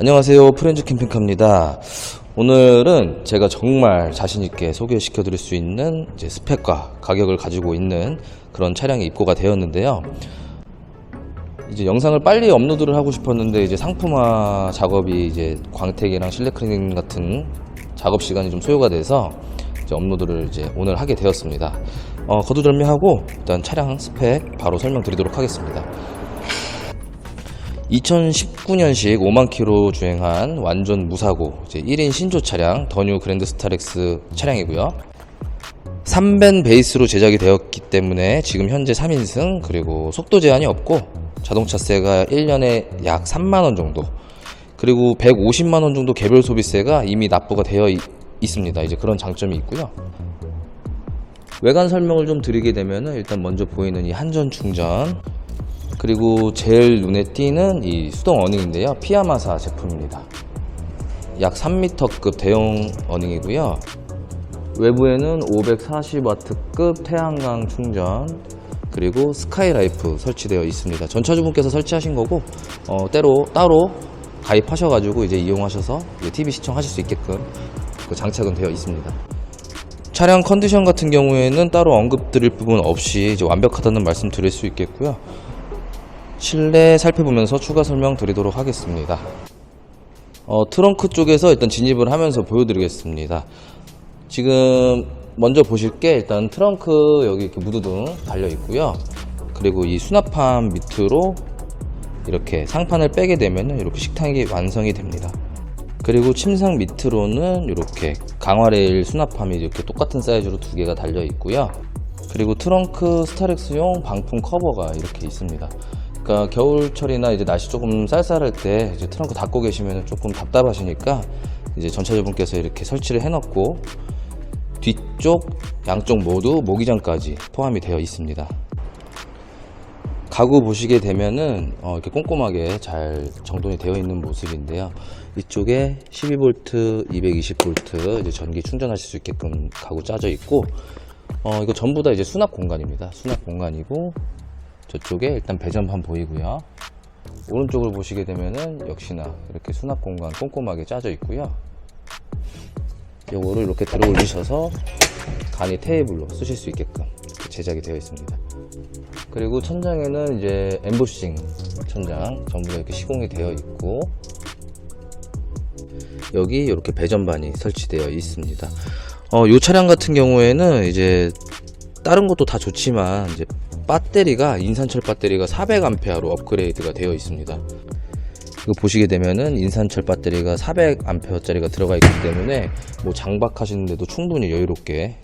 안녕하세요. 프렌즈 캠핑카입니다. 오늘은 제가 정말 자신있게 소개시켜 드릴 수 있는 스펙과 가격을 가지고 있는 그런 차량이 입고가 되었는데요. 이제 영상을 빨리 업로드를 하고 싶었는데 이제 상품화 작업이 이제 광택이랑 실내 클리닝 같은 작업 시간이 좀 소요가 돼서 이제 업로드를 이제 오늘 하게 되었습니다. 어, 거두절미하고 일단 차량 스펙 바로 설명드리도록 하겠습니다. 2019년식 5만 킬로 주행한 완전 무사고 이제 1인 신조 차량 더뉴 그랜드 스타렉스 차량이고요. 3벤 베이스로 제작이 되었기 때문에 지금 현재 3인승 그리고 속도 제한이 없고 자동차세가 1년에 약 3만 원 정도 그리고 150만 원 정도 개별 소비세가 이미 납부가 되어 있, 있습니다. 이제 그런 장점이 있고요. 외관 설명을 좀 드리게 되면은 일단 먼저 보이는 이 한전 충전 그리고 제일 눈에 띄는 이 수동 어닝인데요. 피아마사 제품입니다. 약 3m급 대형 어닝이고요. 외부에는 540W급 태양광 충전 그리고 스카이라이프 설치되어 있습니다. 전차주분께서 설치하신 거고 어, 때로 따로 가입하셔가지고 이제 이용하셔서 이제 TV 시청하실 수 있게끔 그 장착은 되어 있습니다. 차량 컨디션 같은 경우에는 따로 언급드릴 부분 없이 이제 완벽하다는 말씀 드릴 수 있겠고요. 실내 살펴보면서 추가 설명 드리도록 하겠습니다. 어, 트렁크 쪽에서 일단 진입을 하면서 보여드리겠습니다. 지금 먼저 보실 게 일단 트렁크 여기 이렇게 무드등 달려 있고요. 그리고 이 수납함 밑으로 이렇게 상판을 빼게 되면 이렇게 식탁이 완성이 됩니다. 그리고 침상 밑으로는 이렇게 강화 레일 수납함이 이렇게 똑같은 사이즈로 두 개가 달려 있고요. 그리고 트렁크 스타렉스용 방풍 커버가 이렇게 있습니다. 그러니까 겨울철이나 이제 날씨 조금 쌀쌀할 때 이제 트렁크 닫고 계시면 조금 답답하시니까 이제 전차주분께서 이렇게 설치를 해놓고 뒤쪽 양쪽 모두 모기장까지 포함이 되어 있습니다. 가구 보시게 되면은 어, 이렇게 꼼꼼하게 잘 정돈이 되어 있는 모습인데요. 이쪽에 12V, 220V 이제 전기 충전하실 수 있게끔 가구 짜져 있고 어, 이거 전부 다 이제 수납 공간입니다. 수납 공간이고 저쪽에 일단 배전판 보이고요. 오른쪽을 보시게 되면은 역시나 이렇게 수납 공간 꼼꼼하게 짜져 있고요. 요거를 이렇게 들어 올리셔서 간이 테이블로 쓰실 수 있게끔 제작이 되어 있습니다. 그리고 천장에는 이제 엠보싱 천장 전부 다 이렇게 시공이 되어 있고 여기 이렇게 배전반이 설치되어 있습니다. 어, 이 차량 같은 경우에는 이제 다른 것도 다 좋지만 이제 배터리가 인산철 배터리가 400A로 업그레이드가 되어 있습니다. 이거 보시게 되면은 인산철 배터리가 400A짜리가 들어가 있기 때문에 뭐 장박하시는데도 충분히 여유롭게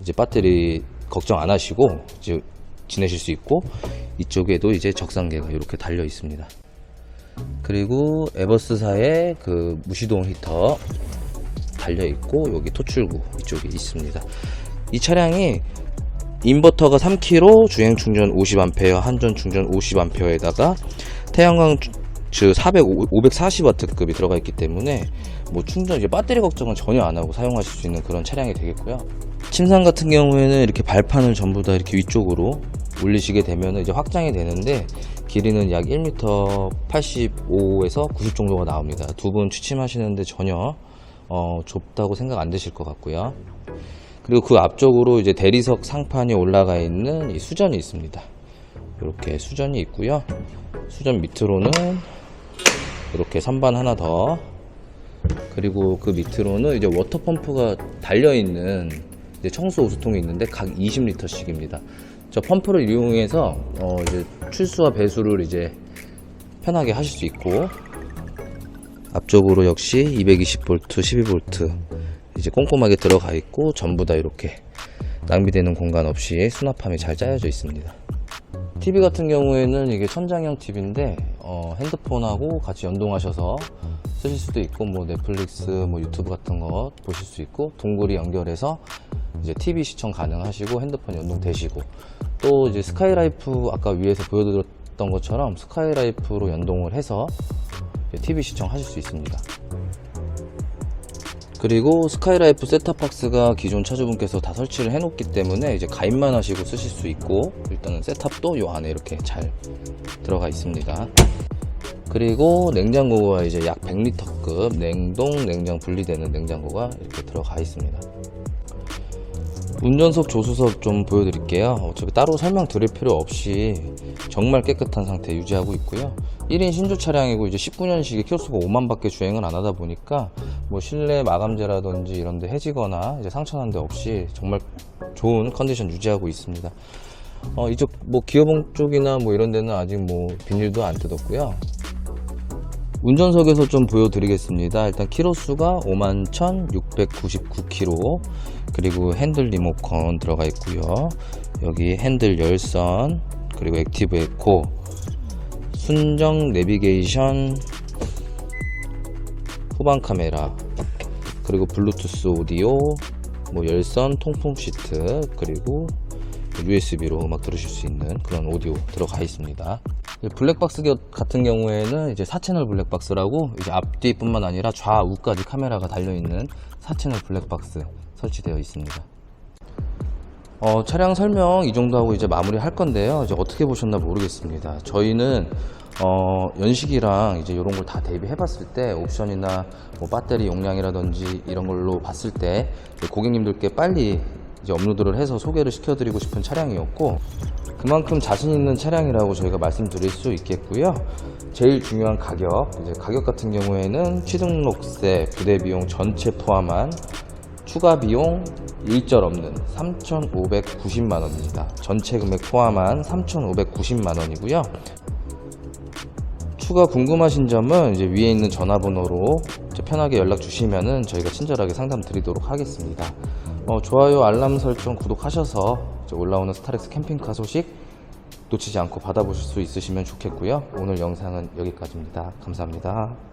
이제 배터리 걱정 안 하시고 이제 지내실 수 있고 이쪽에도 이제 적상계가 이렇게 달려 있습니다. 그리고 에버스사의 그 무시동 히터 달려 있고 여기 토출구 이쪽에 있습니다. 이 차량이 인버터가 3kg, 주행 충전 50A, 한전 충전 50A에다가 태양광 즉 400, 540W급이 들어가 있기 때문에 뭐 충전 이제 배터리 걱정은 전혀 안 하고 사용하실 수 있는 그런 차량이 되겠고요. 침상 같은 경우에는 이렇게 발판을 전부 다 이렇게 위쪽으로 올리시게 되면 이제 확장이 되는데 길이는 약 1m 85에서 90 정도가 나옵니다. 두 분 취침하시는데 전혀 어, 좁다고 생각 안 드실 것 같고요. 그리고 그 앞쪽으로 이제 대리석 상판이 올라가 있는 이 수전이 있습니다. 이렇게 수전이 있고요. 수전 밑으로는 이렇게 선반 하나 더 그리고 그 밑으로는 이제 워터 펌프가 달려 있는 청소 우수통이 있는데 각 20리터씩입니다. 저 펌프를 이용해서 어 이제 출수와 배수를 이제 편하게 하실 수 있고 앞쪽으로 역시 220V, 12V 이제 꼼꼼하게 들어가 있고 전부 다 이렇게 낭비되는 공간 없이 수납함이 잘 짜여져 있습니다. TV 같은 경우에는 이게 천장형 TV인데 어, 핸드폰하고 같이 연동하셔서 쓰실 수도 있고 뭐 넷플릭스, 뭐 유튜브 같은 거 보실 수 있고 동굴이 연결해서 이제 TV 시청 가능하시고 핸드폰 연동되시고 또 이제 스카이라이프 아까 위에서 보여드렸던 것처럼 스카이라이프로 연동을 해서 TV 시청하실 수 있습니다. 그리고 스카이라이프 셋탑박스가 기존 차주분께서 다 설치를 해놓기 때문에 이제 가입만 하시고 쓰실 수 있고 일단은 셋탑도 요 안에 이렇게 잘 들어가 있습니다. 그리고 냉장고가 이제 약 100리터급 냉동 냉장 분리되는 냉장고가 이렇게 들어가 있습니다. 운전석 조수석 좀 보여드릴게요. 어차피 따로 설명 드릴 필요 없이 정말 깨끗한 상태 유지하고 있고요. 1인 신조 차량이고 이제 19년식의 키로수가 5만 밖에 주행을 안 하다 보니까 뭐 실내 마감재라든지 이런 데 해지거나 이제 상처난 데 없이 정말 좋은 컨디션 유지하고 있습니다. 어, 이쪽 뭐 기어봉 쪽이나 뭐 이런 데는 아직 뭐 비닐도 안 뜯었고요. 운전석에서 좀 보여드리겠습니다. 일단 키로수가 51,699km 그리고 핸들 리모컨 들어가 있고요. 여기 핸들 열선 그리고 액티브 에코 순정 내비게이션 후방 카메라 그리고 블루투스 오디오 뭐 열선 통풍 시트 그리고 USB로 음악 들으실 수 있는 그런 오디오 들어가 있습니다. 이 블랙박스 겨- 같은 경우에는 이제 4채널 블랙박스라고 이제 앞뒤뿐만 아니라 좌우까지 카메라가 달려 있는 4채널 블랙박스 설치되어 있습니다. 어, 차량 설명 이 정도 하고 이제 마무리 할 건데요. 이제 어떻게 보셨나 모르겠습니다. 저희는 어, 연식이랑 이제 이런 걸 다 대비해 봤을 때 옵션이나 뭐 배터리 용량이라든지 이런 걸로 봤을 때 고객님들께 빨리 이제 업로드를 해서 소개를 시켜드리고 싶은 차량이었고 그만큼 자신 있는 차량이라고 저희가 말씀드릴 수 있겠고요. 제일 중요한 가격, 이제 가격 같은 경우에는 취등록세, 부대 비용 전체 포함한 추가 비용 일절 없는 3,590만 원입니다. 전체 금액 포함한 3,590만 원이고요. 추가 궁금하신 점은 이제 위에 있는 전화번호로 편하게 연락 주시면은 저희가 친절하게 상담 드리도록 하겠습니다. 어, 좋아요, 알람 설정, 구독하셔서 올라오는 스타렉스 캠핑카 소식 놓치지 않고 받아보실 수 있으시면 좋겠고요. 오늘 영상은 여기까지입니다. 감사합니다.